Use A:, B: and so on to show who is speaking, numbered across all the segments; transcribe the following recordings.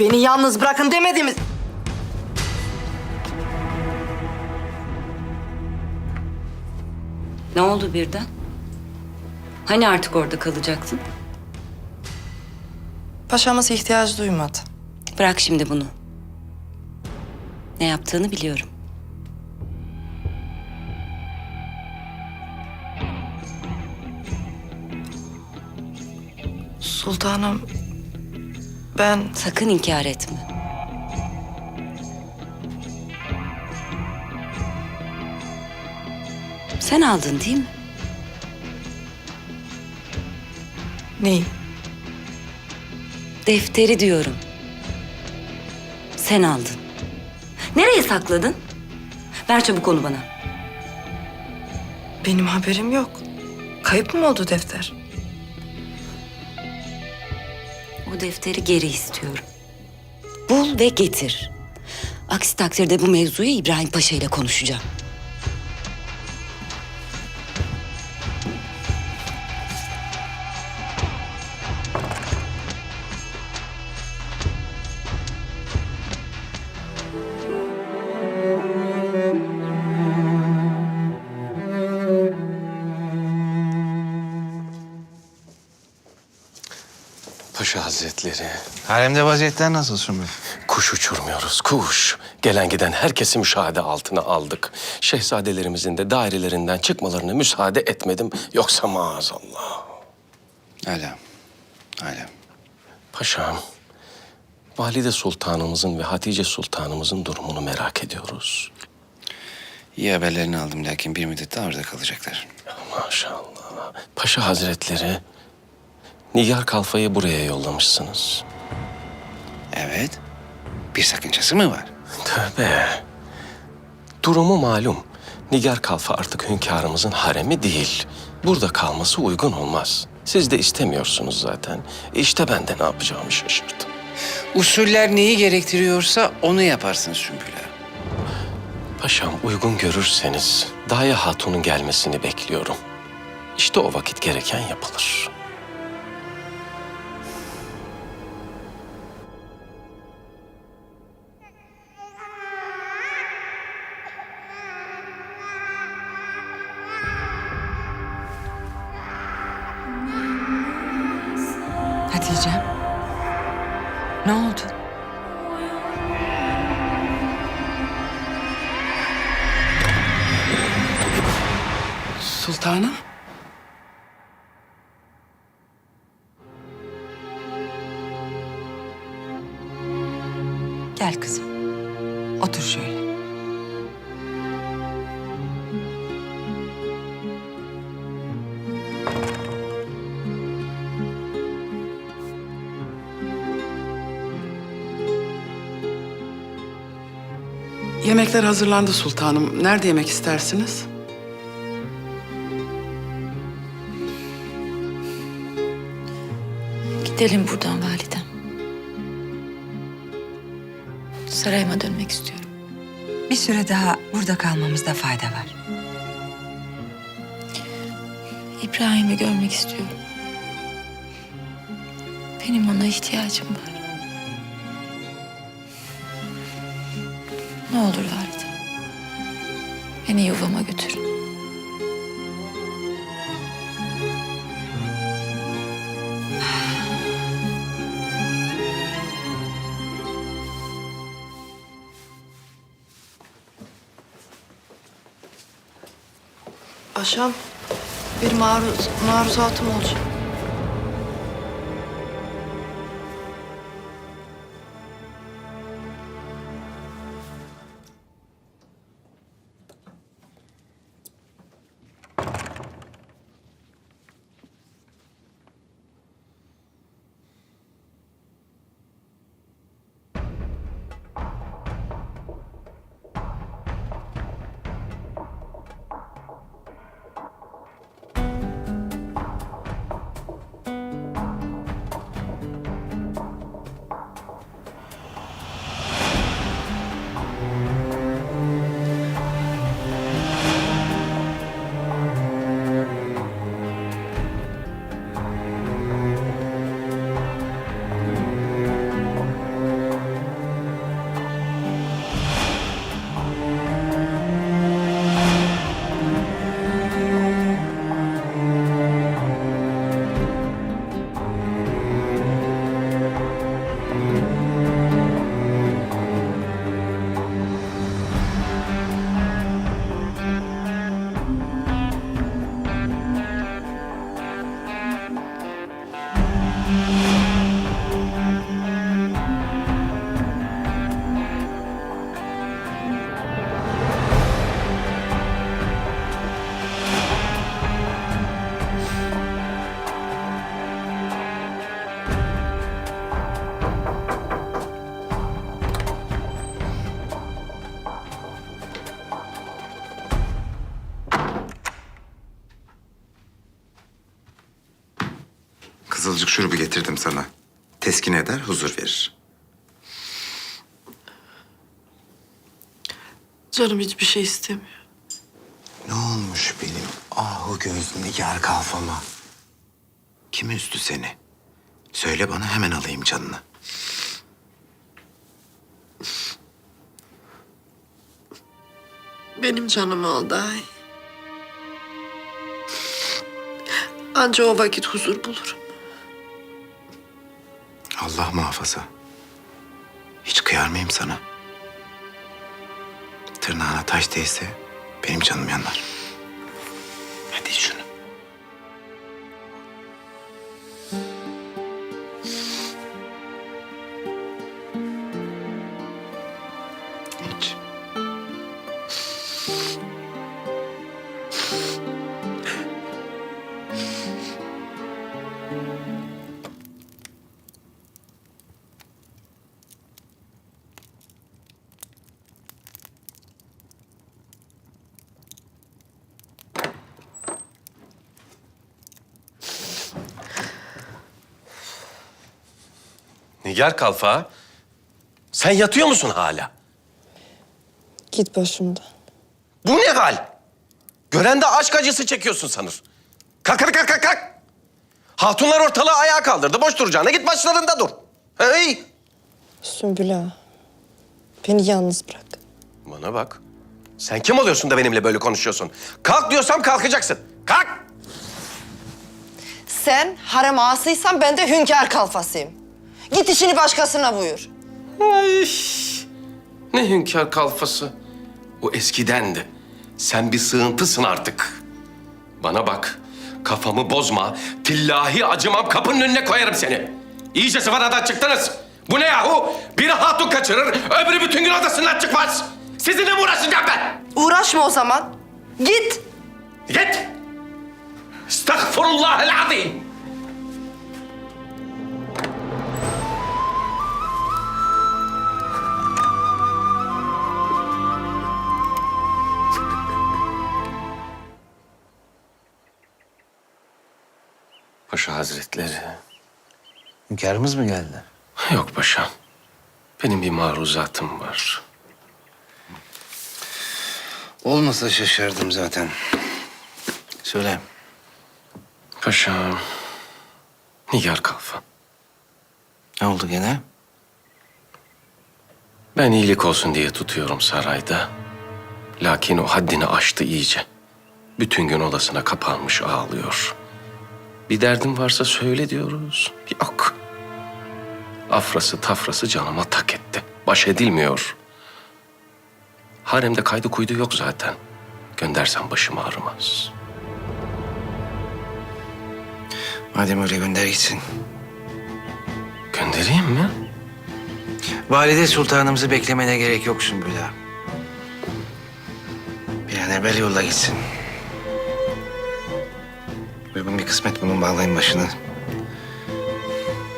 A: Beni yalnız bırakın demediniz.
B: Ne oldu birden? Hani artık orada kalacaktın?
A: Paşamız ihtiyaç duymadı.
B: Bırak şimdi bunu. Ne yaptığını biliyorum.
A: Sultanım, ben
B: Sakın inkar etme. Sen aldın değil mi?
A: neyi?
B: Defteri diyorum. Sen aldın. Nereye sakladın? Ver çabuk onu bana.
A: Benim haberim yok. Kayıp mı oldu defter?
B: Defteri geri istiyorum. Bul ve getir. Aksi takdirde bu mevzuyu İbrahim Paşa ile konuşacağım.
C: Paşa Hazretleri,
D: Haremde vaziyetler nasıl Sümbül?
C: kuş uçurmuyoruz, kuş. Gelen giden herkesi müşahede altına aldık. Şehzadelerimizin de dairelerinden çıkmalarını müsaade etmedim. Yoksa maazallah.
D: Hala. Hala.
C: Paşam, Valide Sultanımızın ve Hatice Sultanımızın durumunu merak ediyoruz.
D: İyi haberlerini aldım lakin bir müddet daha orada kalacaklar.
C: Maşallah. Paşa Hazretleri, Nigar Kalfa'yı buraya yollamışsınız.
D: Evet. Bir sakıncası mı var?
C: Tövbe. Durumu malum. Nigar Kalfa artık hünkârımızın haremi değil. Burada kalması uygun olmaz. Siz de istemiyorsunuz zaten. İşte ben de ne yapacağımı şaşırdım.
D: Usuller neyi gerektiriyorsa onu yaparsın Sümbül ağa.
C: Paşam uygun görürseniz Daya Hatun'un gelmesini bekliyorum. İşte o vakit gereken yapılır.
E: Gel kızım. Otur şöyle.
F: Yemekler hazırlandı sultanım. Nerede yemek istersiniz?
G: Gidelim buradan validem. Sarayıma dönmek istiyorum.
E: Bir süre daha burada kalmamızda fayda var.
G: İbrahim'i görmek istiyorum. Benim ona ihtiyacım var. Ne olur validem. Beni yuvama götürün.
A: Paşam, bir maruz, maruzatım olacak.
H: Eder, huzur verir.
A: Canım hiçbir şey istemiyor.
H: Ne olmuş benim ahu gözlü nigar kalfama? Kim üzdü seni? Söyle bana hemen alayım canını.
A: Benim canım aldı ay. Anca o vakit huzur bulurum.
H: Allah muhafaza. Hiç kıyar mıyım sana? Tırnağına taş değse benim canım yanar. Hadi şunu. İç.
C: Nigar Kalfa, sen yatıyor musun hala?
A: Git başımdan.
C: Bu ne hal? Gören de aşk acısı çekiyorsun sanır. Kalk hadi kalk kalk kalk. Hatunlar ortalığı ayağa kaldırdı. Boş duracağına git başlarında dur. Hey!
A: Sümbül ağa, beni yalnız bırak.
C: Bana bak. Sen kim oluyorsun da benimle böyle konuşuyorsun? Kalk diyorsam kalkacaksın. Kalk!
A: Sen harem ağasıysan ben de hünkâr kalfasıyım. Git işini başkasına buyur.
C: Ay, ne hünkâr kalfası. O eskidendi. Sen bir sığıntısın artık. Bana bak. Kafamı bozma. Tillahi acımam kapının önüne koyarım seni. İyice sıfanadan çıktınız. Bu ne yahu? Biri hatun kaçırır, öbürü bütün gün odasından çıkmaz. Sizinle mi uğraşacağım ben?
A: Uğraşma o zaman. Git.
C: Git! Estağfurullahel azim. Paşa Hazretleri.
D: Hünkârımız mı geldi?
C: Yok paşam. Benim bir maruzatım var.
D: Olmasa şaşardım zaten. Söyle.
C: Paşam. Nigar Kalfa.
D: Ne oldu gene?
C: Ben iyilik olsun diye tutuyorum sarayda. Lakin o haddini aştı iyice. Bütün gün odasına kapanmış ağlıyor. Bir derdin varsa söyle diyoruz. Yok. Afrası tafrası canıma tak etti. Baş edilmiyor. Haremde kaydı kuydu yok zaten. Göndersem başım ağrımaz.
D: Madem öyle gönder gitsin.
C: Göndereyim mi?
D: Valide sultanımızı beklemene gerek yok Sümbül ağa. Bir an evvel yolla gitsin. Uygun bir kısmet bunun bağlayın başını.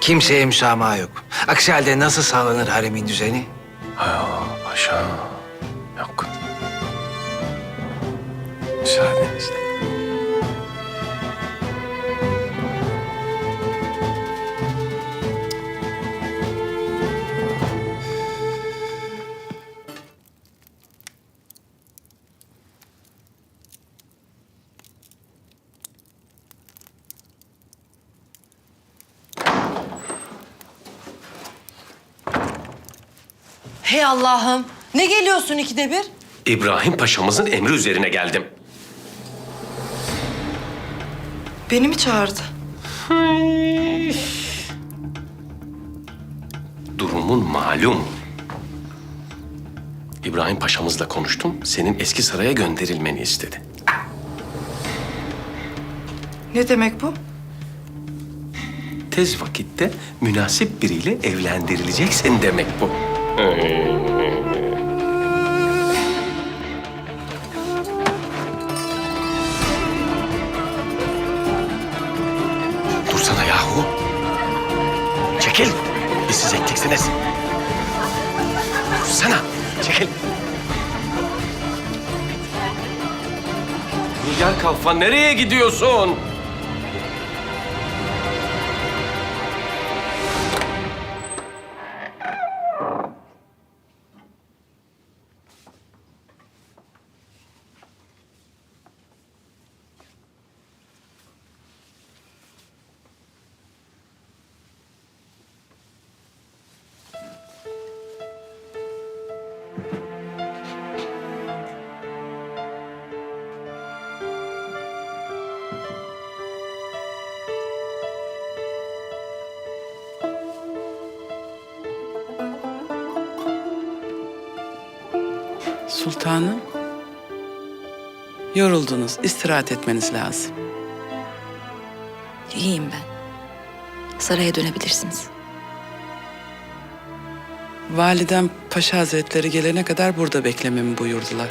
D: Kimseye müsamaha yok. Aksi halde nasıl sağlanır haremin düzeni?
C: Ha, paşa.
A: Hey Allah'ım. Ne geliyorsun ikide bir?
C: İbrahim Paşa'mızın emri üzerine geldim.
A: Beni mi çağırdı?
C: Durumun malum. İbrahim Paşa'mızla konuştum. Senin eski saraya gönderilmeni istedi.
A: Ne demek bu?
C: Tez vakitte münasip biriyle evlendirileceksin demek bu. Dursana yahu. Çekil. Bizsiz ettiksiniz. Dursana. Çekil. Nigar Kalfa nereye gidiyorsun?
F: Sultanım. Yoruldunuz. istirahat etmeniz lazım.
G: İyiyim ben. Saraya dönebilirsiniz.
F: Validem Paşa Hazretleri gelene kadar burada beklememi buyurdular.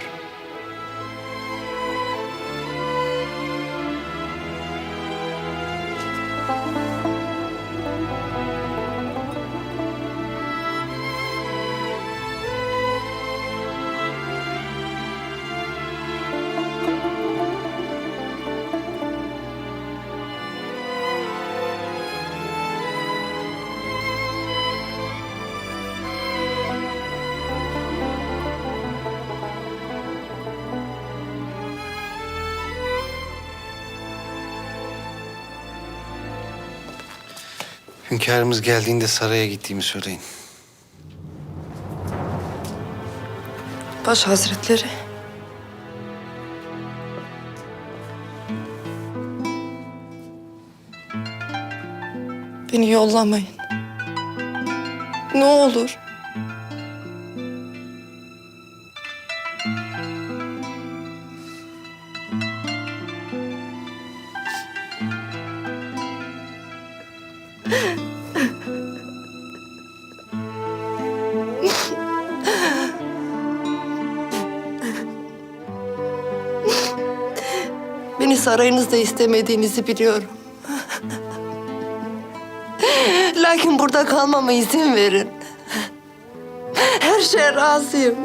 I: Hünkârımız geldiğinde saraya gittiğimi söyleyin.
A: Baş hazretleri. Beni yollamayın. Ne olur. Sarayınızda istemediğinizi biliyorum. Lakin burada kalmama izin verin. Her şeye razıyım.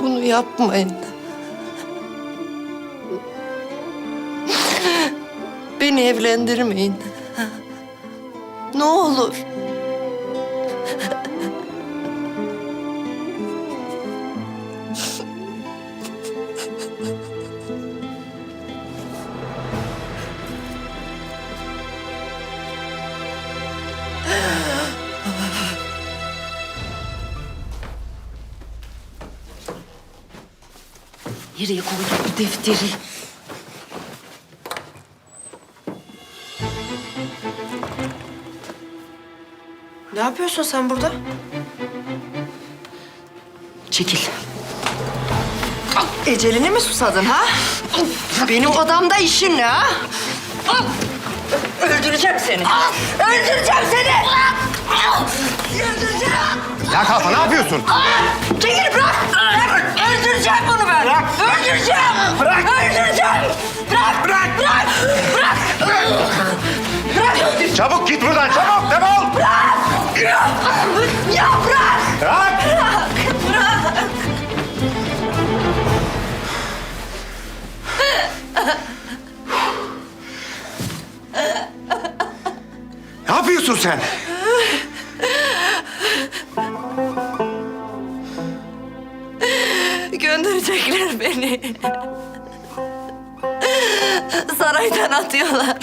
A: Bunu yapmayın. Beni evlendirmeyin. Ne olur.
B: Nereye koyduk bu defteri?
A: Ne yapıyorsun sen burada?
B: Çekil.
A: Eceline mi susadın ha? Benim odamda işin ne ha? Öldüreceğim seni. Öldüreceğim seni. Öldüreceğim.
H: Ya Kalfa ne yapıyorsun?
A: Çekil bırak. Öldüreceğim bunu ben. Bırak. Öldüreceğim. Bırak. Öldüreceğim. Bırak. Bırak. Bırak. Bırak. Bırak.
H: Çabuk git buradan çabuk defol.
A: Ya bırak.
H: Bırak.
A: Bırak.
H: Ne yapıyorsun sen?
A: Gönderecekler beni. Saraydan atıyorlar.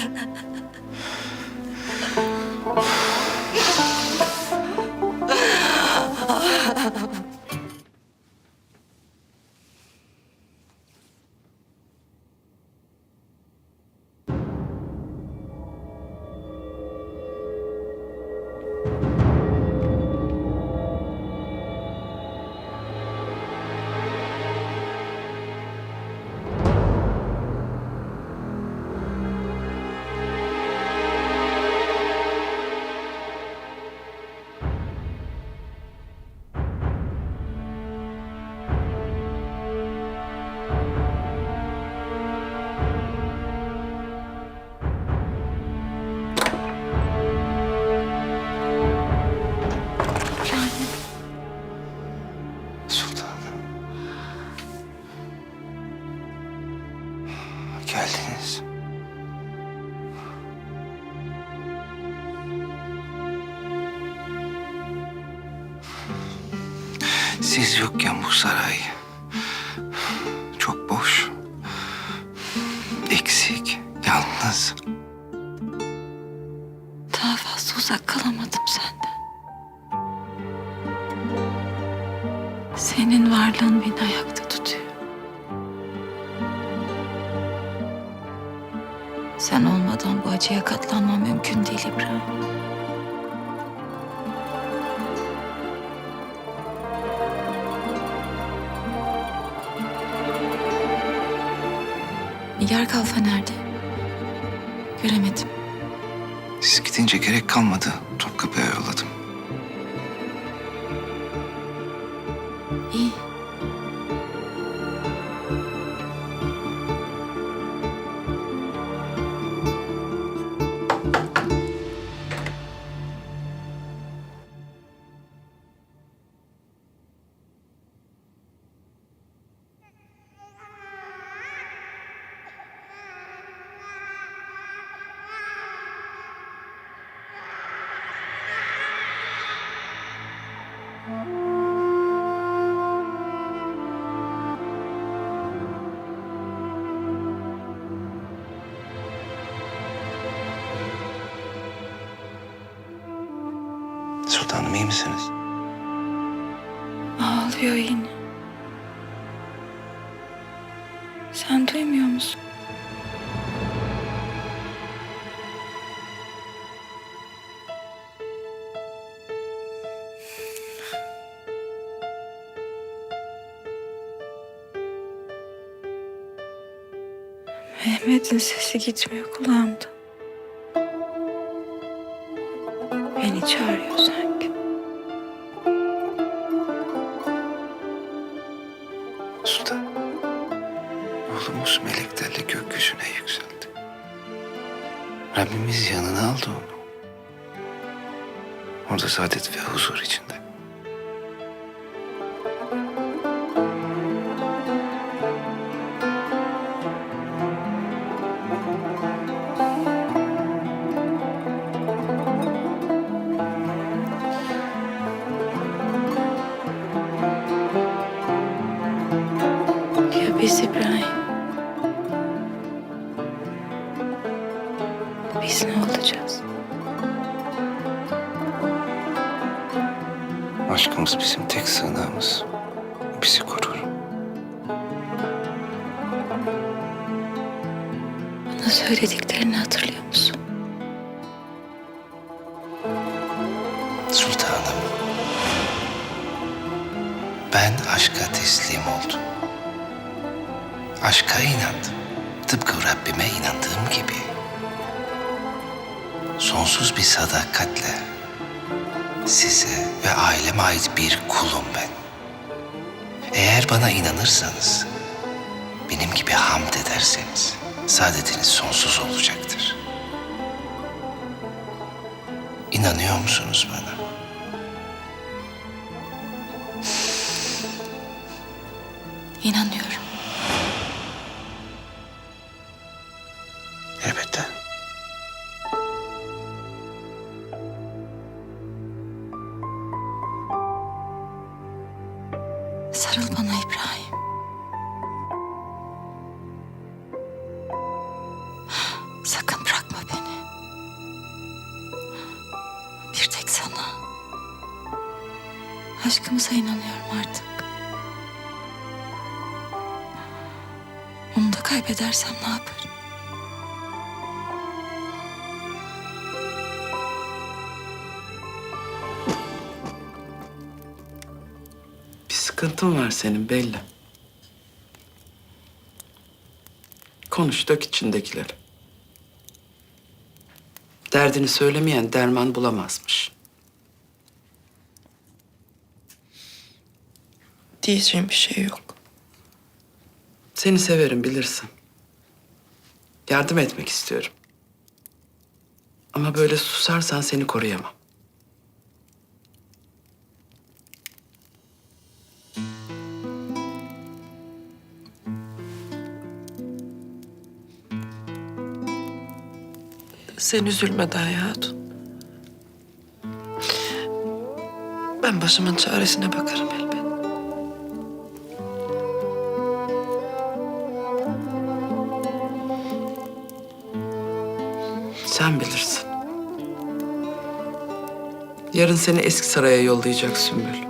I: Siz yokken bu saray çok boş, eksik, yalnız.
G: İyi.
I: Misiniz?
G: Ağlıyor yine. Sen duymuyor musun? Mehmet'in sesi gitmiyor kulağımda.
I: Saadet ve huzur içinde. Aşka inandım. Tıpkı Rabbime inandığım gibi. Sonsuz bir sadakatle size ve aileme ait bir kulum ben. Eğer bana inanırsanız, benim gibi hamd ederseniz saadetiniz sonsuz olacaktır. İnanıyor musunuz bana?
G: Sakın bırakma beni. Bir tek sana. Aşkımıza inanıyorum artık. Onu da kaybedersem ne yaparım?
F: Bir sıkıntın var senin belli. Konuş dök içindekileri. Derdini söylemeyen derman bulamazmış.
A: Diyeceğim bir şey yok.
F: Seni severim bilirsin. Yardım etmek istiyorum. Ama böyle susarsan seni koruyamam.
A: Sen üzülmeden ya hatun. Ben başımın çaresine bakarım elbet.
F: Sen bilirsin. Yarın seni eski saraya yollayacak Sümbül.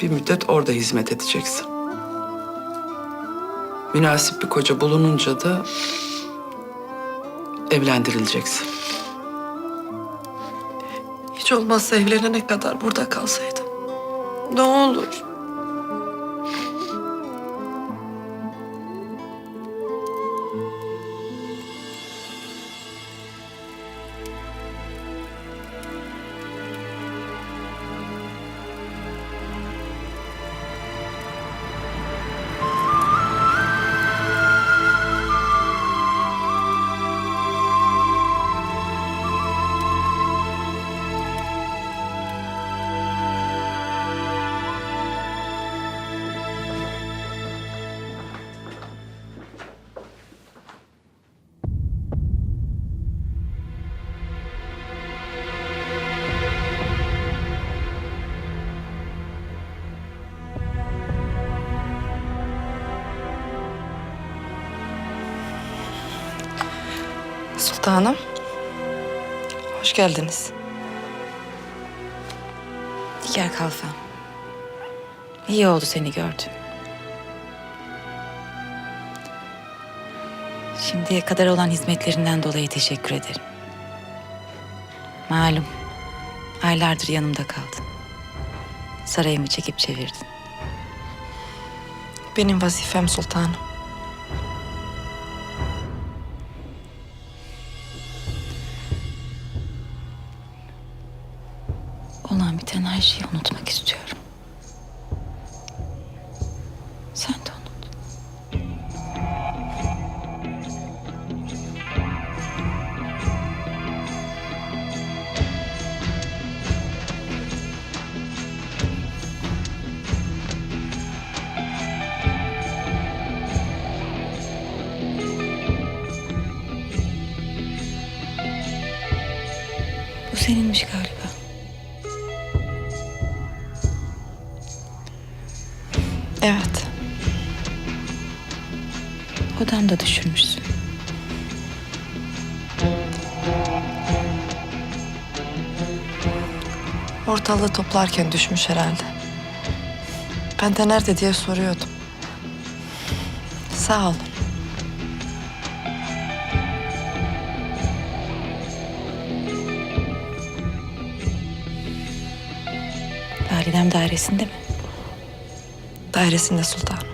F: Bir müddet orada hizmet edeceksin. Münasip bir koca bulununca da evlendirileceksin.
A: Hiç olmazsa evlenene kadar burada kalsaydım. Ne olur. Sultanım. Hoş geldiniz.
G: Nigar Kalfa. İyi oldu seni gördüm. Şimdiye kadar olan hizmetlerinden dolayı teşekkür ederim. Malum, aylardır yanımda kaldın. Sarayımı çekip çevirdin.
A: Benim vazifem sultanım.
G: Olan biten her şeyi unutmak istiyorum.
A: Ortalığı toplarken düşmüş herhalde. Ben de nerede diye soruyordum. Sağ olun.
G: Validem dairesinde mi?
A: Dairesinde sultanım.